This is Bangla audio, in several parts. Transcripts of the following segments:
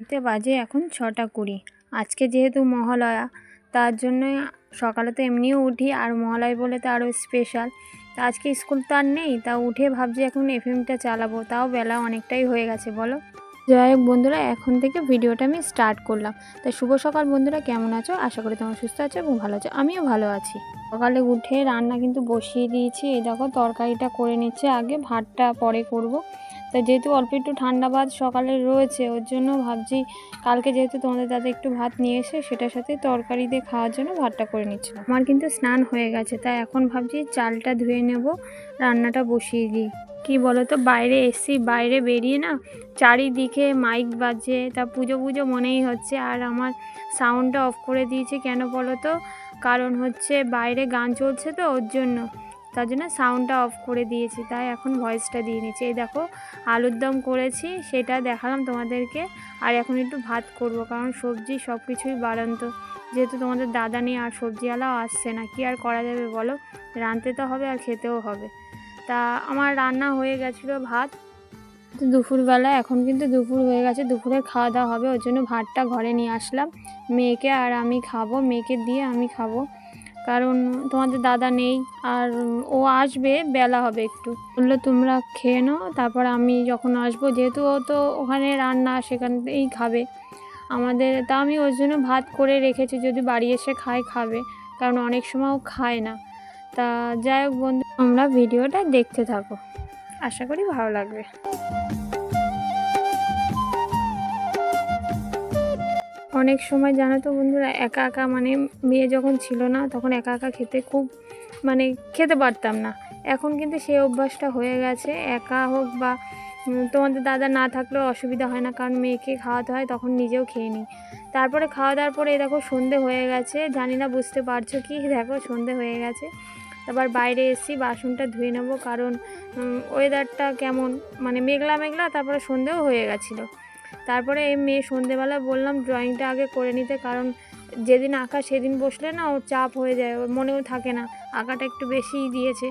তে বাজে এখন ছটা কুড়ি। আজকে যেহেতু মহালয়া, তার জন্য সকালে তো এমনিও উঠি, আর মহালয় বলে তো আরও স্পেশাল তা আজকে স্কুল তো আর নেই, তা উঠে ভাবছি এখন এফএমটা চালাবো, তাও বেলা অনেকটাই হয়ে গেছে, বলো? যাই হোক বন্ধুরা, এখন থেকে ভিডিওটা আমি স্টার্ট করলাম। তা শুভ সকাল বন্ধুরা, কেমন আছো? আশা করি তোমরা সুস্থ আছো এবং ভালো আছো, আমিও ভালো আছি। সকালে উঠে রান্না কিন্তু বসিয়ে দিয়েছি, এই দেখো তরকারিটা করে নিচ্ছে আগে, ভাতটা পরে করব। তো যেহেতু অল্প একটু ঠান্ডা ভাত সকালে রয়েছে, ওর জন্য ভাবছি কালকে যেহেতু তোমাদের দাদা একটু ভাত নিয়ে এসে সেটার সাথে তরকারি দিয়ে খাওয়ার জন্য ভাতটা করে নিচ্ছিল আমার কিন্তু স্নান হয়ে গেছে, তাই এখন ভাবছি চালটা ধুয়ে নেব, রান্নাটা বসিয়ে দিই। কি বলো তো বাইরে এসছি, বাইরে বেরিয়ে না চারিদিকে মাইক বাজে তা পুজো পুজো মনেই হচ্ছে, আর আমার সাউন্ডটা অফ করে দিয়েছি কেন বলো তো কারণ হচ্ছে বাইরে গান চলছে তো, ওর জন্য। তার জন্য সাউন্ডটা অফ করে দিয়েছি, তাই এখন ভয়েসটা দিয়ে নিচ্ছি। এই দেখো, আলুর দম করেছি, সেটা দেখালাম তোমাদেরকে। আর এখন একটু ভাত করব, কারণ সবজি সব কিছুই বাড়ন্ত। যেহেতু তোমাদের দাদা নেই, আর সবজিওয়ালাও আসছে না, কি আর করা যাবে বলো? রাঁধতে তো হবে আর খেতেও হবে। তা আমার রান্না হয়ে গেছিল ভাত। তো দুপুরবেলা, এখন কিন্তু দুপুর হয়ে গেছে, দুপুরে খাওয়া দাওয়া হবে, ওর জন্য ভাতটা ঘরে নিয়ে আসলাম। মেয়েকে আর আমি খাব, মেয়েকে দিয়ে আমি খাব। কারণ তোমাদের দাদা নেই আর ও আসবে, বেলা হবে একটু। বলল, তোমরা খেয়ে নাও, তারপর আমি যখন আসব, যেহেতু ও তো ওখানে রান্না সেখান সেখানেই খাবে। আমাদের, তা আমি ওর জন্য ভাত করে রেখেছি, যদি বাড়ি এসে খায়, খাবে। কারণ অনেক সময় ও খায় না। তা যাই হোক বন্ধু আমরা ভিডিওটা দেখতে থাকো। আশা করি ভালো লাগবে। অনেক সময় জানো তো বন্ধুরা, একা একা মানে মেয়ে যখন ছিল না, তখন একা একা খেতে খুব মানে খেতে পারতাম না। এখন কিন্তু সেই অভ্যাসটা হয়ে গেছে, একা হোক বা তোমাদের দাদা না থাকলেও অসুবিধা হয় না, কারণ মেয়েকে খাওয়াতে হয়, তখন নিজেও খেয়ে নিই। তারপরে খাওয়া দাওয়ার পরে দেখো সন্ধে হয়ে গেছে, জানি না বুঝতে পারছ কি দেখো সন্ধে হয়ে গেছে। তারপর বাইরে এসেছি, বাসনটা ধুয়ে নেব, কারণ ওয়েদারটা কেমন মানে মেঘলা মেঘলা, তারপরে সন্ধেও হয়ে গেছিল। তারপরে এই মেয়ে সন্ধেবেলা বললাম ড্রয়িংটা আগে করে নিতে কারণ যেদিন আঁকা সেদিন বসলে না ওর চাপ হয়ে যায় ওর মনেও থাকে না আঁকাটা একটু বেশিই দিয়েছে।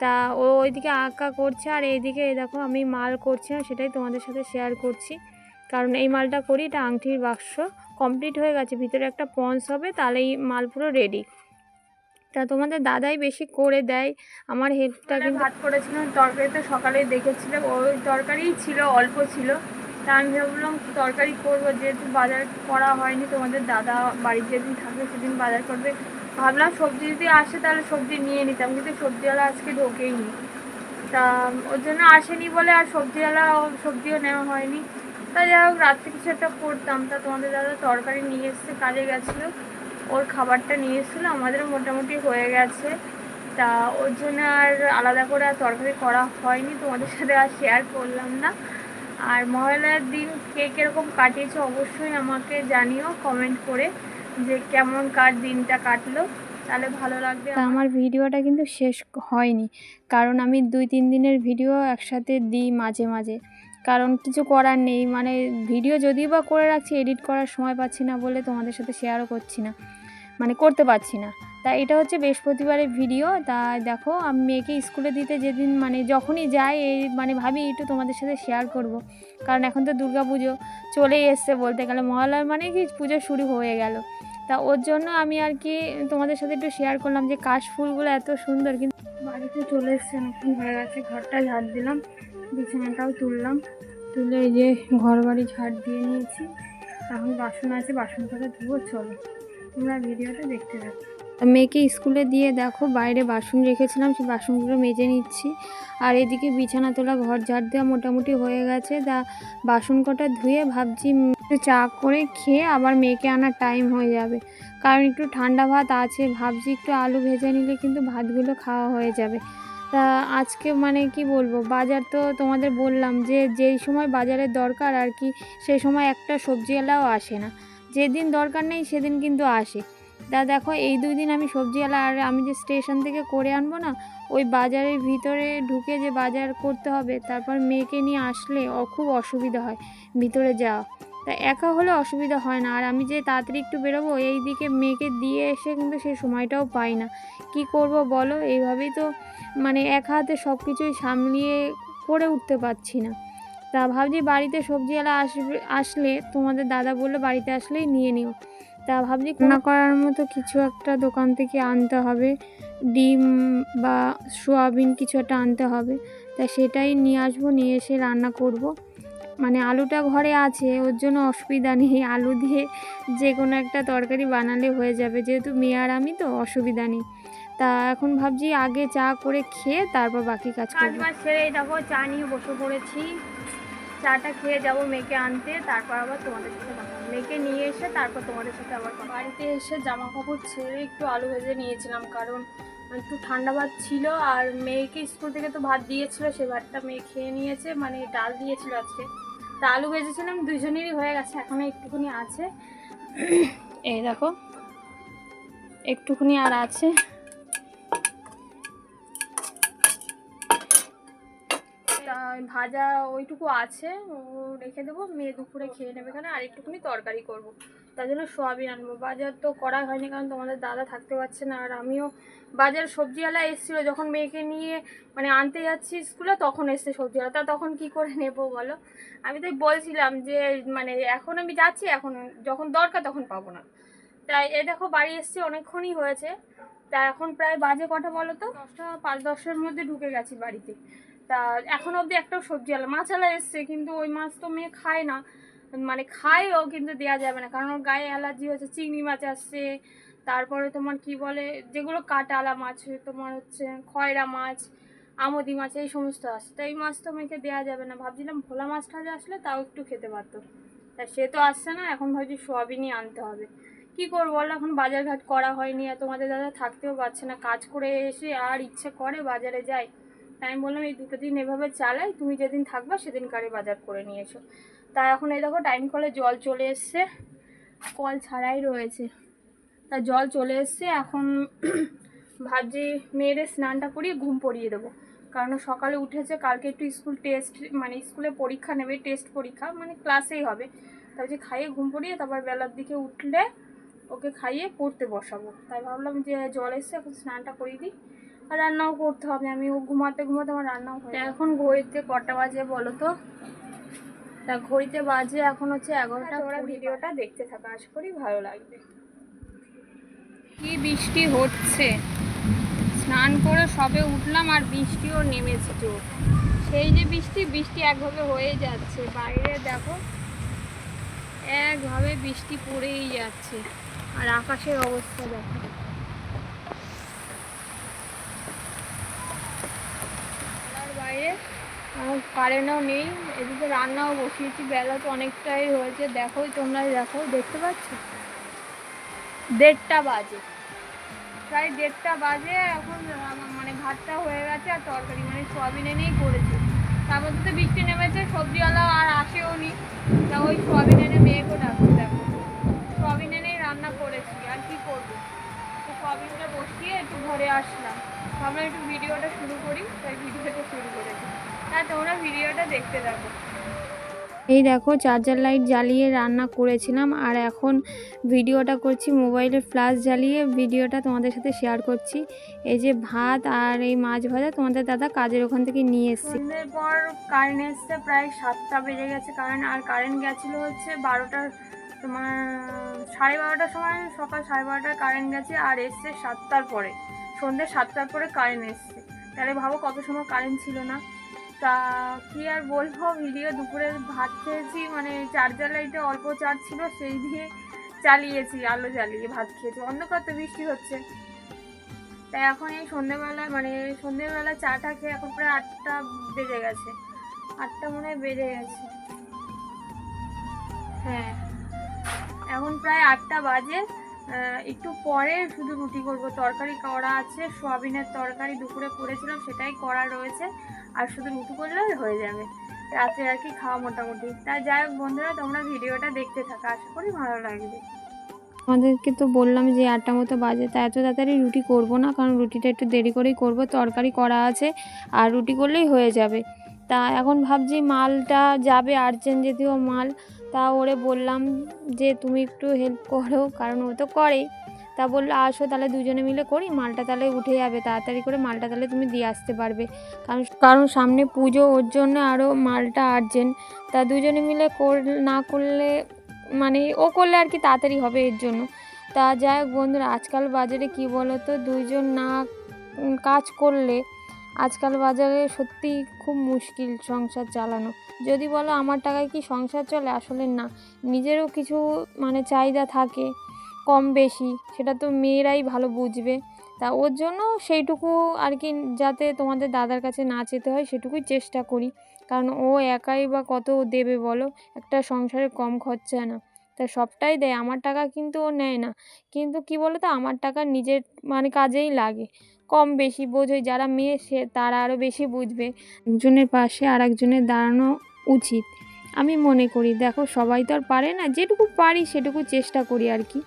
তা ও ওইদিকে আঁকা করছে আর এইদিকে এই দেখো আমি মাল করছি না সেটাই তোমাদের সাথে শেয়ার করছি। কারণ এই মালটা করি এটা আংটির বাক্স কমপ্লিট হয়ে গেছে ভিতরে একটা পন্স হবে তাহলেই মাল পুরো রেডি তা তোমাদের দাদাই বেশি করে দেয় আমার হেল্পটা কিন্তু ভাত করেছিলাম তরকারিতে সকালে দেখেছিলে ওই তরকারিই ছিল অল্প ছিল। তা আমি ভাবলাম তরকারি করব, যেহেতু বাজার করা হয়নি, তোমাদের দাদা বাড়ির যেদিন থাকবে সেদিন বাজার করবে। ভাবলাম সবজি যদি আসে তাহলে সবজি নিয়ে নিতাম, কিন্তু সবজিওয়ালা আজকে ঢোকেইনি। তা ওর জন্য আসেনি বলে আর সবজিওয়ালা, সবজিও নেওয়া হয়নি। তা যাই হোক, রাত্রে কিছু একটা করতাম। তা তোমাদের দাদা তরকারি নিয়ে এসছে, কাজে গেছিল। ওর খাবারটা নিয়ে এসেছিল আমাদেরও মোটামুটি হয়ে গেছে। তা ওর জন্য আর আলাদা করে আর তরকারি করা হয়নি। তোমাদের সাথে আর শেয়ার করলাম না। আর মহালয়ার দিন কে কীরকম কাটিয়েছে অবশ্যই আমাকে জানিও কমেন্ট করে যে কেমন কার দিনটা কাটলো। তাহলে ভালো লাগবে আমার ভিডিওটা কিন্তু শেষ হয়নি কারণ আমি দুই তিন দিনের ভিডিও একসাথে দিই মাঝে মাঝে। কারণ কিছু করার নেই মানে ভিডিও যদিও বা করে রাখছি এডিট করার সময় পাচ্ছি না বলে তোমাদের সাথে শেয়ারও করছি না। মানে করতে পারছি না। তা এটা হচ্ছে বৃহস্পতিবারের ভিডিও। তা দেখো, আমি মেয়েকে স্কুলে দিতে যেদিন মানে যখনই যাই, এই মানে ভাবি একটু তোমাদের সাথে শেয়ার করব। কারণ এখন তো দুর্গা পুজো চলেই এসছে বলতে গেলে। মহালয় মানে কি পুজো শুরু হয়ে গেল। তা ওর জন্য আমি আর কি তোমাদের সাথে একটু শেয়ার করলাম যে কাশ ফুলগুলো এত সুন্দর কিন্তু বাড়িতে চলে এসছে এখন হয়ে গেছে ঘরটা ঝাড় দিলাম, বিছানাটাও তুললাম। তুলে এই যে ঘর বাড়ি ঝাড় দিয়ে নিয়েছি। এখন বাসন আছে বাসন করে ধুবো, চলো। তোমরা ভিডিওটা দেখতে থাকো। মেয়েকে স্কুলে দিয়ে দেখো, বাইরে বাসন রেখেছিলাম, সেই বাসনগুলো মেজে নিচ্ছি। আর এদিকে বিছানা তোলা, ঘর ঝাড় দেওয়া মোটামুটি হয়ে গেছে। তা বাসন কটা ধুয়ে ভাবছি চা করে খেয়ে আবার মেয়েকে আনার টাইম হয়ে যাবে। কারণ একটু ঠান্ডা ভাত আছে, ভাবছি একটু আলু ভেজে নিলে কিন্তু ভাতগুলো খাওয়া হয়ে যাবে। তা, আজকে মানে কি বলব, বাজার তো তোমাদের বললাম যে, যেই সময় বাজারের দরকার আর কি, সেই সময় একটা সবজিওয়ালাও আসে না। যেদিন দরকার নেই, সেদিন কিন্তু আসে। তা দেখো এই দুই দিন আমি সবজিওয়ালা, আর আমি যে স্টেশন থেকে করে আনব না, ওই বাজারের ভিতরে ঢুকে যে বাজার করতে হবে, তারপর মেয়েকে নিয়ে আসলে খুব অসুবিধা হয় ভিতরে যাওয়া। তা একা হলে অসুবিধা হয় না, আর আমি যে তাড়াতাড়ি একটু বেরোবো, এই দিকে মেয়েকে দিয়ে এসে কিন্তু সেই সময়টাও পাই না। কি করব বলো? এইভাবেই তো মানে এক হাতে সব কিছুই সামলিয়ে করে উঠতে পারছি না। তা ভাবছি বাড়িতে সবজিওয়ালা আসবে, আসলে তোমাদের দাদা বলল বাড়িতে আসলেই নিয়ে নিও। তা ভাবছি রান্না করার মতো কিছু একটা দোকান থেকে আনতে হবে। ডিম বা সোয়াবিন কিছু একটা আনতে হবে। তা সেটাই নিয়ে আসব নিয়ে এসে রান্না করব। মানে আলুটা ঘরে আছে ওর জন্য অসুবিধা নেই। আলু দিয়ে যে কোনো একটা তরকারি বানালে হয়ে যাবে। যেহেতু মেয়ে আর আমি তো অসুবিধা নেই। তা এখন ভাবছি আগে চা করে খেয়ে তারপর বাকি কাজ কাজ বাজ ছেড়ে দেখো চা নিয়ে বসে পড়েছি। চাটা খেয়ে যাব মেয়েকে আনতে তারপর আবার তোমাদের সাথে। মেয়েকে নিয়ে এসে তারপর তোমাদের সাথে আবার বাড়িতে এসে জামা কাপড় ছেড়ে একটু আলু ভেজে নিয়েছিলাম, কারণ একটু ঠান্ডা ভাত ছিল আর মেয়েকে স্কুল থেকে তো ভাত দিয়েছিল, সে ভাতটা মেয়ে খেয়ে নিয়েছে মানে ডাল দিয়েছিল আজকে। তা আলু ভেজেছিলাম দুজনেরই হয়ে গেছে এখনও একটুখানি আছে। এই দেখো, একটুখানি আর আছে। ভাজা ওইটুকু আছে ও রেখে দেবো, মেয়ে দুপুরে খেয়ে নেবে এখানে, আর একটুখানি তরকারি করব। তার জন্য সোয়াবিন আনব। বাজার তো করা হয়নি, কারণ তোমাদের দাদা থাকতে পারছে না, আর আমিও বাজার সবজিওয়ালা এসেছিল, যখন মেয়েকে নিয়ে মানে আনতে যাচ্ছি স্কুলে, তখন এসছে সবজিওয়ালা। তা তখন কি করে নেব বলো? আমি তো বলছিলাম যে মানে এখন আমি যাচ্ছি, এখন যখন দরকার তখন পাবো না। তাই এ দেখো, বাড়ি এসছি, অনেকক্ষণই হয়েছে। তা এখন প্রায় বাজে কটা বলো তো? দশটা, পাঁচ দশের মধ্যে ঢুকে গেছি বাড়িতে। তা এখন অবধি একটাও সবজি আলা মাছ আলা এসছে, কিন্তু ওই মাছ তো মেয়ে খায় না। মানে খায়ও, কিন্তু দেওয়া যাবে না। কারণ ওর গায়ে অ্যালার্জি হচ্ছে চিংড়ি মাছ আসছে, তারপরে তোমার কি বলে, যেগুলো কাটালা মাছ, তোমার হচ্ছে খয়রা মাছ, আমদি মাছ, এই সমস্ত আসছে। তো এই মাছ তো মেয়েকে দেওয়া যাবে না। ভাবছিলাম ভোলা মাছটা যে আসলে তাও একটু খেতে পারতো। তা সে তো আসছে না, এখন ভাবছি সোয়াবিনই আনতে হবে। কি করব বলো, এখন বাজারঘাট করা হয়নি, আর তোমাদের দাদা থাকতেও পারছে না। কাজ করে এসে আর ইচ্ছে করে বাজারে যায়। তাই আমি বললাম, এই দুটো দিন এভাবে চালাই, তুমি যেদিন থাকবা সেদিন কারে বাজার করে নিয়ে এসো। তা এখন এই দেখো টাইম কলে জল চলে এসছে কল ছাড়াই রয়েছে। তা জল চলে এসছে, এখন ভাবছি মেয়েরে স্নানটা করিয়ে ঘুম পড়িয়ে দেবো। কারণ সকালে উঠেছে, কালকে একটু স্কুল টেস্ট মানে স্কুলে পরীক্ষা নেবে টেস্ট পরীক্ষা মানে ক্লাসেই হবে। তা হচ্ছে খাইয়ে ঘুম পড়িয়ে তারপর বেলার দিকে উঠলে ওকে খাইয়ে পড়তে বসাবো। তাই ভাবলাম যে জল এসছে, এখন স্নানটা করিয়ে দিই। রান্নাও করতে হবে। আমি ও ঘুমাতে ঘুমাতে আমার রান্নাও হয় এখন ঘড়িতে কটা বাজে বলো তো? তা ঘড়িতে বাজে এখন হচ্ছে এগারোটা ওরা ভিডিওটা দেখতে থাকা আশা করি ভালো লাগবে। কি বৃষ্টি হচ্ছে? স্নান করে সবে উঠলাম আর বৃষ্টিও নেমেছে জোর। সেই যে বৃষ্টি বৃষ্টি একভাবে হয়ে যাচ্ছে। বাইরে দেখো একভাবে বৃষ্টি পড়েই যাচ্ছে। আর আকাশের অবস্থা দেখো আর বাইরে আমার কারেন্টও নেই, এদিকে রান্নাও বসিয়েছি, বেলা তো অনেকটাই হয়েছে দেখোই তোমরা দেখো, দেখতে পাচ্ছ? দেড়টা বাজে। প্রায় দেড়টা বাজে, এখন মানে ভাতটা হয়ে গেছে আর তরকারি মানে সোয়াবিন এনেই করেছি। তারপর তো বৃষ্টি নেমেছে, সবজিওয়ালা আর আসেও নি। তা ওই সোয়াবিন এনে মেয়েকেও ডাকছে দেখো। সোয়াবিন এনেই রান্না করেছি, আর কি করব? তো সোয়াবিনটা বসিয়ে একটু ঘরে আসলাম। ভাবলাম একটু ভিডিওটা শুরু করি, তাই ভিডিওটা শুরু করেছি। তা তোমরা ভিডিওটা দেখতে থাকো। এই দেখো চার্জার লাইট জ্বালিয়ে রান্না করেছিলাম আর এখন ভিডিওটা করছি মোবাইলের ফ্ল্যাশ জ্বালিয়ে ভিডিওটা তোমাদের সাথে শেয়ার করছি। এই যে ভাত আর এই মাছ ভাজা তোমাদের দাদা কাজের ওখান থেকে নিয়ে এসছে। পর কারেন্ট এসছে প্রায় সাতটা বেজে গেছে কারেন্ট আর কারেন্ট গেছিল হচ্ছে বারোটার তোমার সাড়ে বারোটার সময় সকাল সাড়ে বারোটায় কারেন্ট গেছে আর এসছে সাতটার পরে। সন্ধ্যে সাতটার পরে কারেন্ট এসছে। তাহলে ভাবো কত সময় কারেন্ট ছিল না। তা কি আর বলব ভিডিও দুপুরে ভাত খেয়েছি মানে চার্জার লাইটে অল্প চার্জ ছিল, সেই দিয়ে চালিয়েছি, আলো জ্বালিয়ে ভাত খেয়েছি, অন্ধকার তো বৃষ্টি হচ্ছে। তাই এখন এই সন্ধেবেলা মানে সন্ধেবেলা চাটা খেয়ে এখন প্রায় আটটা বেজে গেছে। আটটা মনে হয় বেজে গেছে। হ্যাঁ এখন প্রায় আটটা বাজে। একটু পরে শুধু রুটি করব, তরকারি করা আছে, সোয়াবিনের তরকারি দুপুরে করেছিলাম, সেটাই করা রয়েছে। আর শুধু রুটি করলে হয়ে যাবে। রাতে আর কি খাওয়া মোটামুটি। তাই যাই হোক বন্ধুরা, তোমরা ভিডিওটা দেখতে থাকো, আশা করি ভালো লাগবে। আমাদেরকে তো বললাম যে আটটা মতো বাজে, তা এত তাড়াতাড়ি রুটি করব না, কারণ রুটিটা একটু দেরি করেই করব, তরকারি করা আছে, আর রুটি করলেই হয়ে যাবে। তা এখন ভাবছি মালটা যাবে আর্জেন্ট যদিও মাল, তা ওরে বললাম যে তুমি একটু হেল্প করো, কারণ ও তো করেই তা বলল, আসো তাহলে দুজনে মিলে করি, মালটা তাহলে উঠে যাবে, তাড়াতাড়ি করে মালটা তাহলে তুমি দিয়ে আসতে পারবে। কারণ কারণ সামনে পুজো, ওর জন্য আরও মালটা আর্জেন্ট তা দুজনে মিলে কর, না করলে মানে ও করলে আর কি তাড়াতাড়ি হবে এর জন্য। তা যাই হোক বন্ধুরা, আজকাল বাজারে কি বলো তো দুইজন না কাজ করলে আজকাল বাজারে সত্যি খুব মুশকিল সংসার চালানো। যদি বলো আমার টাকায় কি সংসার চলে? আসলে না। নিজেরও কিছু মানে চাহিদা থাকে। কম বেশি, সেটা তো মেয়েরাই ভালো বুঝবে। তা ওর জন্য সেইটুকু আর কি যাতে তোমাদের দাদার কাছে না যেতে হয়, সেটুকুই চেষ্টা করি। কারণ ও একাই বা কত দেবে বলো? একটা সংসারে কম খরচা না। তা সবটাই দেয়, আমার টাকা কিন্তু ও নেয় না। কিন্তু কি বলো তো আমার টাকা নিজের মানে কাজেই লাগে। কম বেশি বোঝোই যারা মেয়ে সে তারা আরও বেশি বুঝবে। একজনের পাশে আর একজনের দাঁড়ানো উচিত। আমি মনে করি, দেখো সবাই তো আর পারে না, যেটুকু পারি সেটুকু চেষ্টা করি আর কি।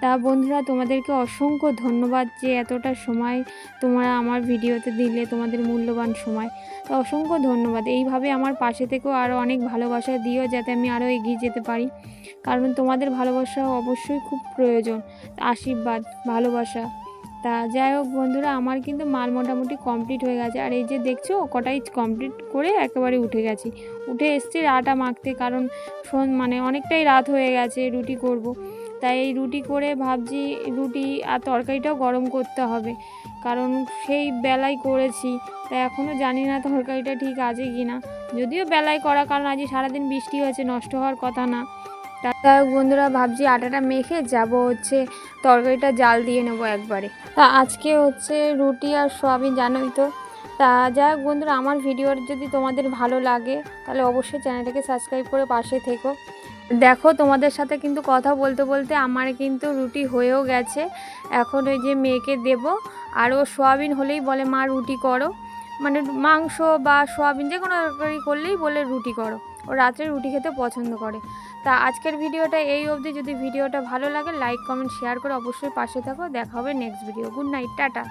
তা বন্ধুরা, তোমাদেরকে অসংখ্য ধন্যবাদ যে এতটা সময় তোমরা আমার ভিডিওতে দিলে, তোমাদের মূল্যবান সময়। তো অসংখ্য ধন্যবাদ। এইভাবে আমার পাশে থেকেও আরও অনেক ভালোবাসা দিও যাতে আমি আরও এগিয়ে যেতে পারি। কারণ তোমাদের ভালোবাসা অবশ্যই খুব প্রয়োজন। আশীর্বাদ, ভালোবাসা। তা যাই হোক বন্ধুরা, আমার কিন্তু মাল মোটামুটি কমপ্লিট হয়ে গেছে। আর এই যে দেখছ, কটাই কমপ্লিট করে একেবারে উঠে গেছি। উঠে এসছি আটা মাখতে, কারণ মানে অনেকটাই রাত হয়ে গেছে, রুটি করব। তাই এই রুটি করে ভাবছি রুটি আর তরকারিটাও গরম করতে হবে। কারণ সেই বেলায় করেছি। তা এখনও জানি না তরকারিটা ঠিক আছে কি না যদিও বেলায় করা, কারণ আজ সারাদিন বৃষ্টি হয়েছে, নষ্ট হওয়ার কথা না। তা বন্ধুরা, ভাবছি আটাটা মেখে যাব হচ্ছে তরকারিটা জাল দিয়ে নেব একবারে। তা আজকে হচ্ছে রুটি আর সোয়াবিন, জানোই তো। তা যাই হোক বন্ধুরা, আমার ভিডিওর যদি তোমাদের ভালো লাগে, তাহলে অবশ্যই চ্যানেলটাকে সাবস্ক্রাইব করে পাশে থেকো। দেখো, তোমাদের সাথে কিন্তু কথা বলতে বলতে আমার কিন্তু রুটি হয়েও গেছে। এখন ওই যে মেয়েকে দেব। আর ও সোয়াবিন হলেই বলে, মা, রুটি করো। মানে মাংস বা সোয়াবিন যে কোনো তরকারি করলেই বলে, রুটি করো। ও রাত্রে রুটি খেতে পছন্দ করে। তা আজকের ভিডিওটা এই অবধি। যদি ভিডিওটা ভালো লাগে লাইক কমেন্ট শেয়ার করে অবশ্যই পাশে থাকো। দেখা হবে next video good night tata.